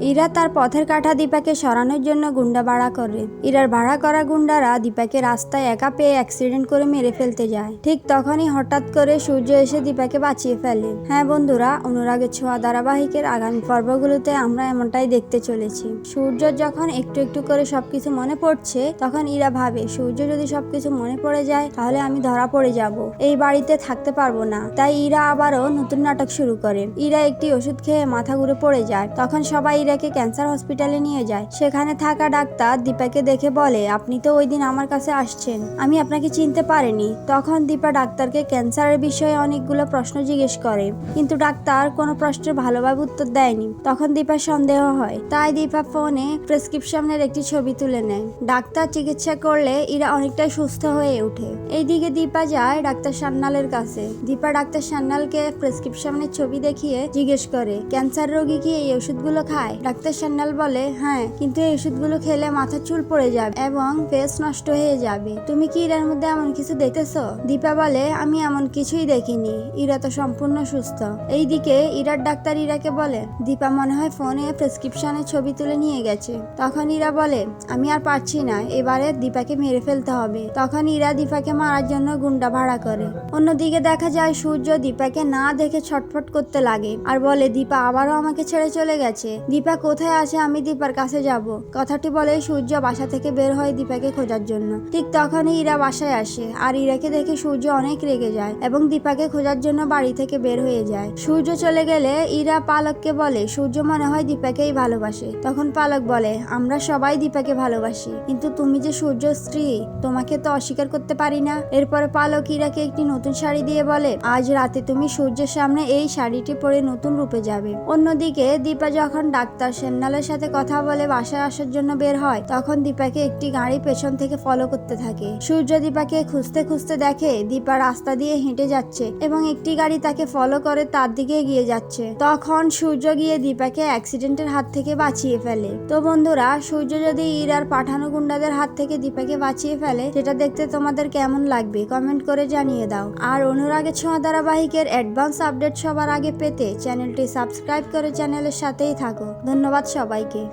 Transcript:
ইরা তার পথের কাঁটা দীপাকে সরানোর জন্য গুন্ডা ভাড়া করে। ইরার ভাড়া করা গুন্ডারা দীপাকে রাস্তায় একা পেয়ে অ্যাক্সিডেন্ট করে মেরে ফেলতে যায়। ঠিক তখনই হঠাৎ করে সূর্য এসে দীপাকে বাঁচিয়ে ফেলে। হ্যাঁ বন্ধুরা, অনুরাগের ছোঁয়া ধারাবাহিকের আগামী পর্বগুলোতে আমরা এমনটাই দেখতে চলেছি। সূর্য যখন একটু একটু করে সবকিছু মনে পড়ছে, তখন ইরা ভাবে, সূর্য যদি সবকিছু মনে পড়ে যায়, তাহলে আমি ধরা পড়ে যাব। এই বাড়িতে থাকতে পারব না। তাই ইরা আবারও নতুন নাটক শুরু করে। ইরা একটি ওষুধ খেয়ে মাথা ঘুরে পড়ে যায়। তখন সবাই ইরাকে ক্যান্সার হসপিটালে নিয়ে যায়। সেখানে থাকা ডাক্তার দীপাকে দেখে বলে, আপনি তো ওই দিন আমার কাছে আসছেন। আমি আপনাকে চিনতে পারিনি। তখন দীপা ডাক্তারকে ক্যান্সারের বিষয়ে অনেকগুলো প্রশ্ন জিজ্ঞেস করে। কিন্তু ডাক্তার কোনো প্রশ্নের ভালোভাবে উত্তর দেয়নি। তখন দীপার সন্দেহ হয়। তাই দীপা ফোনে প্রেসক্রিপশনের একটি ছবি তুলে নেয়। ডাক্তার চিকিৎসা করলে ইরা অনেকটাই সুস্থ হয়ে ওঠে। এইদিকে দীপা যায় ডাক্তার সান্নালের কাছে। দীপা ডাক্তার সান্নালকে প্রেসক্রিপশনের ছবি দেখিয়ে জিজ্ঞেস করে, ক্যান্সার রোগী কি এই ওষুধগুলো খায়? ডাক্তার সান্নাল বলে হ্যাঁ কিন্তু এই ওষুধগুলো খেলে মাথা চুল পড়ে যাবে এবং ফেস নষ্ট হয়ে যাবে। তুমি কি ইরার মধ্যে এমন কিছু দেখতেছো? দীপা বলে, আমি এমন কিছুই দেখিনি। ইরা তো সম্পূর্ণ সুস্থ। এইদিকে ইরার ডাক্তার ইরাকে বলে, দীপা মনে হয় ফোনে প্রেসক্রিপশনের ছবি তুলে নিয়ে গেছে। তখন ইরা বলে, আমি আর পারছি না। এবারে দীপাকে মেরে ফেলতে হবে। তখন ইরা দীপাকে মারার জন্য গুন্ডা ভাড়া করে। অন্যদিকে দেখা যায়, সূর্য দীপাকে না দেখে ছটফট করতে লাগে। আর বলে, দীপা আবারও আমাকে ছেড়ে চলে গেছে। দীপা কোথায় আছে আমি দীপার কাছে যাব। কথাটি বলে সূর্য বাসা থেকে বের হয় দীপাকে খোঁজার জন্য। ঠিক তখনই ইরা বাসায় আসে আর ইরাকে দেখে সূর্য অনেক রেগে যায় এবং দীপাকে খোঁজার জন্য বাড়ি থেকে বের হয়ে যায়। সূর্য চলে গেলে ইরা পালককে বলে, সূর্য মনে হয় দীপাকেই ভালোবাসে। তখন পালক বলে, আমরা সবাই দীপাকে ভালোবাসি, কিন্তু তুমি যে সূর্য স্ত্রী, তোমাকে তো অস্বীকার করতে পারি না। এরপরে পালক ইরাকে একটি নতুন শাড়ি দিয়ে বলে, আজ রাতে তুমি সূর্যের সামনে এই শাড়িটি পরে নতুন রূপে যাবে। অন্যদিকে দীপা যখন ডাক্তার সেন্নালের সাথে কথা বলে বাসায় আসার জন্য বের হয়। তখন দীপাকে একটি গাড়ি পেছন থেকে ফলো করতে থাকে। সূর্য দীপাকে খুঁজতে খুঁজতে দেখে দীপা রাস্তা দিয়ে হেঁটে যাচ্ছে এবং একটি গাড়ি তাকে ফলো করে তার দিকে এগিয়ে যাচ্ছে। তখন সূর্য গিয়ে দীপাকে অ্যাক্সিডেন্টের হাত থেকে বাঁচিয়ে ফেলে। তো বন্ধুরা, সূর্য যদি ইরার পাঠানো গুন্ডাদের হাত থেকে দীপাকে বাঁচিয়ে ফেলে, সেটা দেখতে তোমাদের কেমন লাগবে? কমেন্ট করে জানিয়ে দাও। আর অনুরাগের ছোঁয়া ধারাবাহিকের অ্যাডভান্স আপডেট সবার আগে পেতে চ্যানেলটি সাবস্ক্রাইব করে চ্যানেলের সাথেই থাকো। ধন্যবাদ সবাইকে।